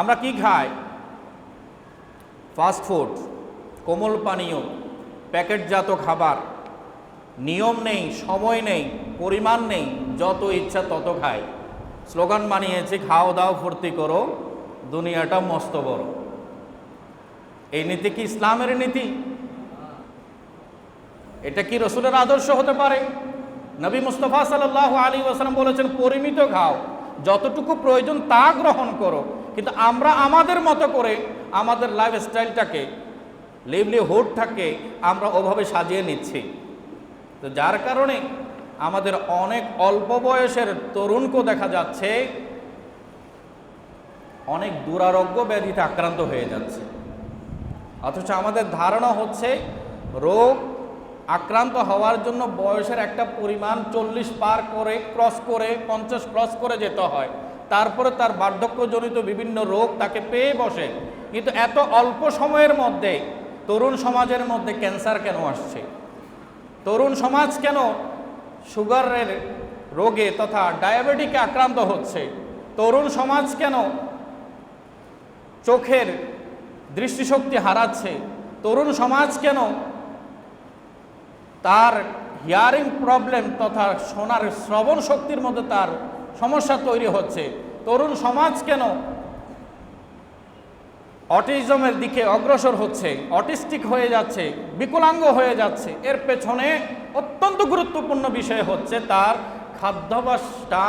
আমরা কি খাই? ফাস্ট ফুড কোমল পানীয়, প্যাকেটজাত খাবার। নিয়ম নেই, সময় নেই, পরিমাণ নেই, যত ইচ্ছা তত খাই। স্লোগান বানিয়েছি, খাও দাও, ফুর্তি করো, দুনিয়াটা মস্ত বড়। এই নীতি কি ইসলামের নীতি? এটা কি রসুলের আদর্শ হতে পারে? নবী মুস্তফা সাল্লাহ আলী ওয়াসালাম বলেছেন, পরিমিত খাও, যতটুকু প্রয়োজন তা গ্রহণ করো। কিন্তু আমরা আমাদের মতো করে আমাদের লাইফ স্টাইলটাকে লিভলিহুডটাকে আমরা ওভাবে সাজিয়ে নিচ্ছি। তো যার কারণে আমাদের অনেক অল্প বয়সের তরুণকেও দেখা যাচ্ছে, অনেক দুরারোগ্য ব্যাধিতে আক্রান্ত হয়ে যাচ্ছে। অথচ আমাদের ধারণা হচ্ছে, রোগ আক্রান্ত হওয়ার জন্য বয়সের একটা পরিমাণ চল্লিশ পার করে ক্রস করে, পঞ্চাশ ক্রস করে যেতে হয়। তারপরে তার বার্ধক্যজনিত বিভিন্ন রোগ তাকে পেয়ে বসে। কিন্তু এত অল্প সময়ের মধ্যে তরুণ সমাজের মধ্যে ক্যান্সার কেন আসছে? তরুণ সমাজ কেন সুগারের রোগে তথা ডায়াবেটিকে আক্রান্ত হচ্ছে? তরুণ সমাজ কেন চোখের দৃষ্টিশক্তি হারাচ্ছে? তরুণ সমাজ কেন তার হিয়ারিং প্রবলেম তথা শোনার শ্রবণ শক্তির মধ্যে তার সমস্যা তৈরি হচ্ছে। তরুণ সমাজ কেন অটিজমের দিকে অগ্রসর হচ্ছে? অটিস্টিক হয়ে যাচ্ছে, বিকলাঙ্গ হয়ে যাচ্ছে। এর পেছনে অত্যন্ত গুরুত্বপূর্ণ বিষয় হচ্ছে তার খাদ্যাভ্যাসটা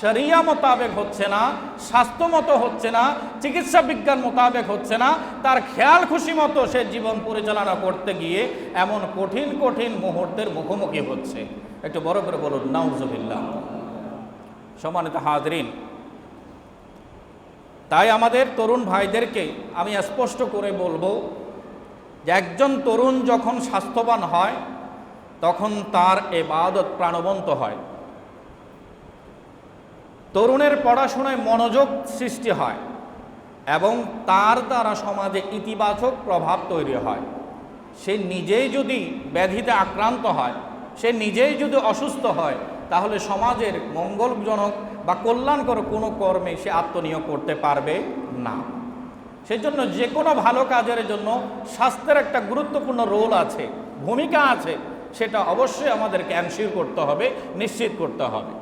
শরিয়া মোতাবেক হচ্ছে না স্বাস্থ্যমতো হচ্ছে না, চিকিৎসা বিজ্ঞান মোতাবেক হচ্ছে না। তার খেয়াল খুশি মতো সে জীবন পরিচালনা করতে গিয়ে এমন কঠিন কঠিন মুহূর্তের মুখোমুখি হচ্ছে। একটু বড় করে বলুন নাউজবিল্লা সম্মানিত হাজরিন। তাই আমাদের তরুণ ভাইদেরকে আমি স্পষ্ট করে বলব যে একজন তরুণ যখন স্বাস্থ্যবান হয়, তখন তার এবাদত প্রাণবন্ত হয়। তরুণের পড়াশোনায় মনোযোগ সৃষ্টি হয় এবং তার দ্বারা সমাজে ইতিবাচক প্রভাব তৈরি হয়। সে নিজেই যদি ব্যাধিতে আক্রান্ত হয়, সে নিজেই যদি অসুস্থ হয় তাহলে সমাজের মঙ্গলজনক বা কল্যাণকর কোনো কর্মে সে আত্মনিয়োগ করতে পারবে না। সেই জন্য যে কোনো ভালো কাজের জন্য স্বাস্থ্যের একটা গুরুত্বপূর্ণ রোল আছে, ভূমিকা আছে, সেটা অবশ্যই আমাদেরকে অ্যানসিওর করতে হবে, নিশ্চিত করতে হবে।